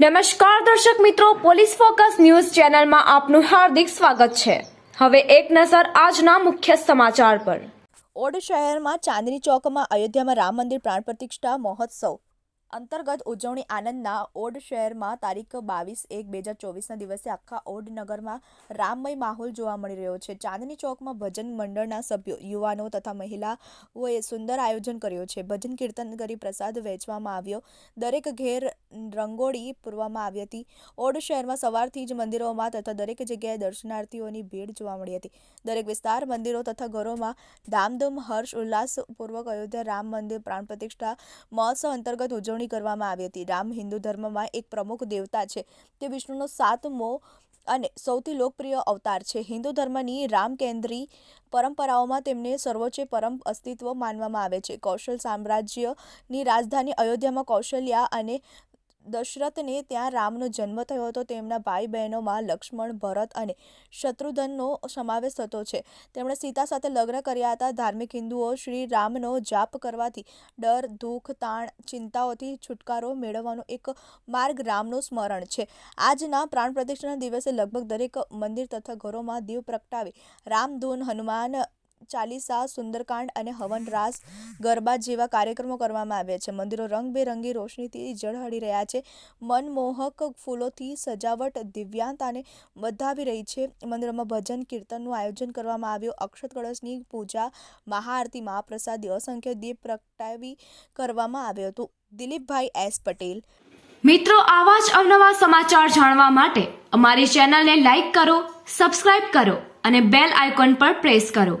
નમસ્કાર દર્શક મિત્રો, પોલીસ ફોકસ ન્યૂઝ ચેનલમાં આપનું હાર્દિક સ્વાગત છે. હવે એક નજર આજના મુખ્ય સમાચાર પર. ઓડ શહેરમાં ચાંદની ચોકમાં અયોધ્યામાં રામ મંદિર પ્રાણ પ્રતિષ્ઠા મહોત્સવ. અંતર્ગત ઉજવણી આનંદના ઓડ શહેરમાં તારીખ બાવીસ એક બે હજાર ચોવીસના દિવસે આખા ઓડ નગરમાં રામમય માહોલ જોવા મળી રહ્યો છે. ચાંદની ચોકમાં ભજન મંડળના સભ્યો, યુવાનો તથા મહિલાઓએ સુંદર આયોજન કર્યું છે. ભજન કીર્તન કરી પ્રસાદ વહેંચવામાં આવ્યો. દરેક ઘેર રંગોળી પૂરવામાં આવી હતી. ઓડ શહેરમાં સવારથી જ મંદિરોમાં તથા દરેક જગ્યાએ દર્શનાર્થીઓની ભીડ જોવા મળી હતી. દરેક વિસ્તાર, મંદિરો તથા ઘરોમાં ધામધૂમ, હર્ષ, ઉલ્લાસપૂર્વક અયોધ્યા રામ મંદિર પ્રાણ પ્રતિષ્ઠા મહોત્સવ અંતર્ગત ઉજવણી કરવામાં આવી હતી. રામ હિન્દુ ધર્મમાં એક પ્રમુખ દેવતા છે. તે વિષ્ણુનો સાતમો અને સૌથી લોકપ્રિય અવતાર છે. હિન્દુ ધર્મની રામ કેન્દ્રી પરંપરાઓમાં તેમને સર્વોચ્ચ પરમ અસ્તિત્વ માનવામાં આવે છે. કૌશલ સામ્રાજ્યની રાજધાની અયોધ્યામાં કૌશલ્યા અને દશરથને ત્યાં રામનો જન્મ થયો હતો. તેમના ભાઈ બહેનોમાં લક્ષ્મણ, ભરત અને શત્રુઘ્નનો સમાવેશ થતો છે. તેમણે સીતા સાથે લગ્ન કર્યા હતા. ધાર્મિક હિન્દુઓ શ્રી રામનો જાપ કરવાથી ડર, દુઃખ, તાણ, ચિંતાઓથી છુટકારો મેળવવાનો એક માર્ગ રામનું સ્મરણ છે. આજના પ્રાણ પ્રતિષ્ઠાના દિવસે લગભગ દરેક મંદિર તથા ઘરોમાં દીવ પ્રગટાવી રામધૂન હનુમાન ચાલીસા, સુંદરકાંડ અને હવન રાસ ગરબા જેવા કાર્યક્રમો કરવામાં આવ્યા છે. મંદિરો રંગબેરંગી રોશનીથી ઝળહળી રહ્યા છે. મનમોહક ફૂલોથી સજાવટ દિવ્યાંતાને વધાવી રહી છે. મંદિરોમાં ભજન, કીર્તનનું આયોજન કરવામાં આવ્યું. અક્ષત કળશની પૂજા, મહાઆરતી, મહાપ્રસાદી અસંખ્ય દીપ પ્રગટાવી કરવામાં આવ્યું હતું. દિલીપભાઈ એસ પટેલ. મિત્રો, આવા જ અવનવા સમાચાર જાણવા માટે અમારી ચેનલને લાઈક કરો, સબસ્ક્રાઇબ કરો અને બેલ આઇકોન પર પ્રેસ કરો.